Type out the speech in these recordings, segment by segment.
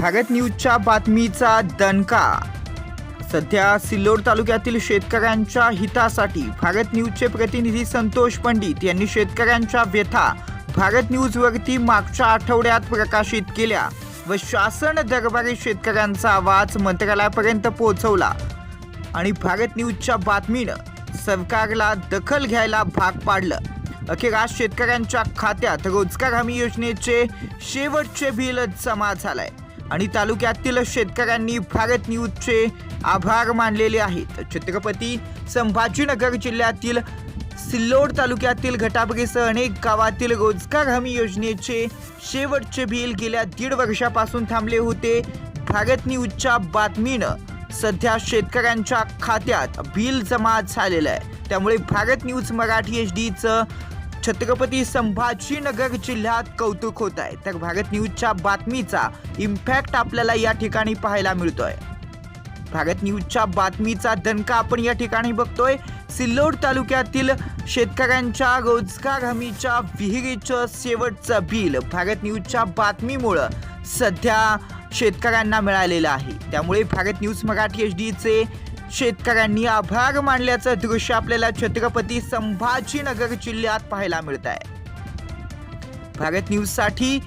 भारत न्यूजच्या बातमीचा दणका. सध्या सिल्लोड तालुक्यातील शेतकऱ्यांच्या हितासाठी भारत न्यूजचे प्रतिनिधी संतोष पंडित यांनी शेतकऱ्यांच्या व्यथा भारत न्यूजवरती मागच्या आठवड्यात प्रकाशित केल्या व शासन दरबारी शेतकऱ्यांचा आवाज मंत्रालयापर्यंत पोहोचवला. आणि भारत न्यूजच्या बातमीनं सरकारला दखल घ्यायला भाग पाडलं. अखेर आज शेतकऱ्यांच्या खात्यात रोजगार हमी योजनेचे शेवटचे बिल जमा झालंय. आणि तालुक्यातील शेतकऱ्यांनी भारत न्यूजचे आभार मानलेले आहेत. छत्रपती संभाजीनगर जिल्ह्यातील सिल्लोड तालुक्यातील घटाबरीसह अनेक गावातील रोजगार हमी योजनेचे शेवटचे बिल गेल्या दीड वर्षापासून थांबले होते. भारत न्यूजच्या बातमीनं सध्या शेतकऱ्यांच्या खात्यात बिल जमा झालेलं आहे. त्यामुळे भारत न्यूज मराठी एच डीचं छत्रपती संभाजीनगर जिल्ह्यात कौतुक होत आहे. तर भारत न्यूजच्या बातमीचा इम्पॅक्ट आपल्याला या ठिकाणी पाहायला मिळतोय. भारत न्यूजच्या बातमीचा दणका आपण या ठिकाणी बघतोय. सिल्लोड तालुक्यातील शेतकऱ्यांच्या रोजगार हमीच्या विहिरीचं शेवटचं बिल भारत न्यूजच्या बातमीमुळं सध्या शेतकऱ्यांना मिळालेलं आहे. त्यामुळे भारत न्यूज मराठी एच डीचे शेतकऱ्यांनी आभार मानल्याचं दृश्य आपल्याला छत्रपती संभाजीनगर जिल्ह्यात पाहायला मिळत आहे भारत न्यूजसाठी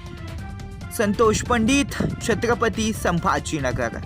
संतोष पंडित छत्रपती संभाजीनगर.